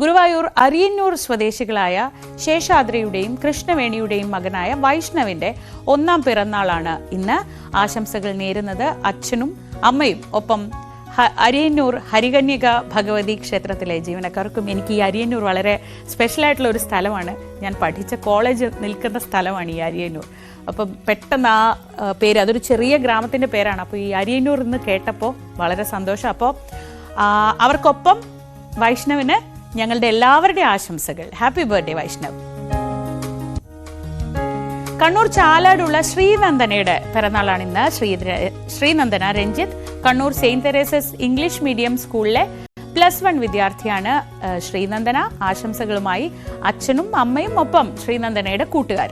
ഗുരുവായൂർ അരിയന്നൂർ സ്വദേശികളായ ശേഷാദ്രിയുടെയും കൃഷ്ണവേണിയുടെയും മകനായ വൈഷ്ണവിന്റെ ഒന്നാം പിറന്നാളാണ് ഇന്ന്. ആശംസകൾ നേരുന്നത് അച്ഛനും അമ്മയും. ഒപ്പം അരിയന്നൂർ ഹരികന്യക ഭഗവതി ക്ഷേത്രത്തിലെ ജീവനക്കാർക്കും എനിക്ക് ഈ അരിയന്നൂർ വളരെ സ്പെഷ്യലായിട്ടുള്ള ഒരു സ്ഥലമാണ്. ഞാൻ പഠിച്ച കോളേജ് നിൽക്കുന്ന സ്ഥലമാണ് ഈ അരിയന്നൂർ. അപ്പം പെട്ടെന്ന് ആ പേര് അതൊരു ചെറിയ ഗ്രാമത്തിന്റെ പേരാണ്. അപ്പോൾ ഈ അരിയന്നൂർ എന്ന് കേട്ടപ്പോൾ വളരെ സന്തോഷം. അപ്പോൾ അവർക്കൊപ്പം വൈഷ്ണവിന് ഞങ്ങളുടെ എല്ലാവരുടെ ആശംസകൾ. ഹാപ്പി ബർത്ത്ഡേ വൈഷ്ണവ് കണ്ണൂർ ചാലാടുള്ള ശ്രീനന്ദനയുടെ പിറന്നാളാണ് ഇന്ന്. Sree Sreenandana Ranjith Kannur Saint Teresa's English medium സ്കൂളിലെ പ്ലസ് വൺ വിദ്യാർത്ഥിയാണ് ശ്രീനന്ദന. ആശംസകളുമായി അച്ഛനും അമ്മയും ഒപ്പം ശ്രീനന്ദനയുടെ കൂട്ടുകാർ.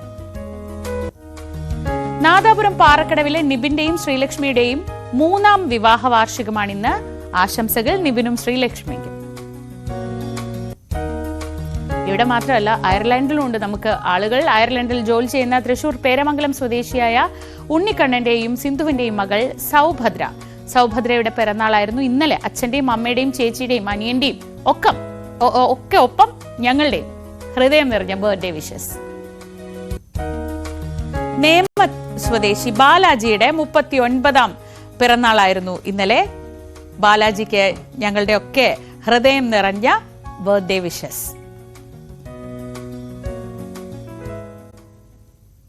നാദാപുരം പാറക്കടവിലെ നിബിന്റെയും ശ്രീലക്ഷ്മിയുടെയും മൂന്നാം വിവാഹ വാർഷികമാണിന്ന് ആശംസകൾ നിബിനും ശ്രീലക്ഷ്മിക്കും. ഇവിടെ മാത്രമല്ല അയർലൻഡിലും ഉണ്ട് നമുക്ക് ആളുകൾ. അയർലൻഡിൽ ജോലി ചെയ്യുന്ന തൃശൂർ പേരമംഗലം സ്വദേശിയായ ഉണ്ണിക്കണ്ണന്റെയും സിന്ധുവിന്റെയും മകൾ സൗഭദ്ര. സൗഭദ്രയുടെ പിറന്നാളായിരുന്നു ഇന്നലെ. അച്ഛന്റെയും അമ്മയുടെയും ചേച്ചിയുടെയും അനിയന്റെയും ഒക്കെ ഒക്കെ ഒപ്പം ഞങ്ങളുടെ ഹൃദയം നിറഞ്ഞ ബർത്ത്ഡേ വിഷസ്. നേമ സ്വദേശി ബാലാജിയുടെ മുപ്പത്തി ഒൻപതാം പിറന്നാളായിരുന്നു ഇന്നലെ. ബാലാജിക്ക് ഞങ്ങളുടെ ഒക്കെ ഹൃദയം നിറഞ്ഞ ബർത്ത്ഡേ വിഷസ്.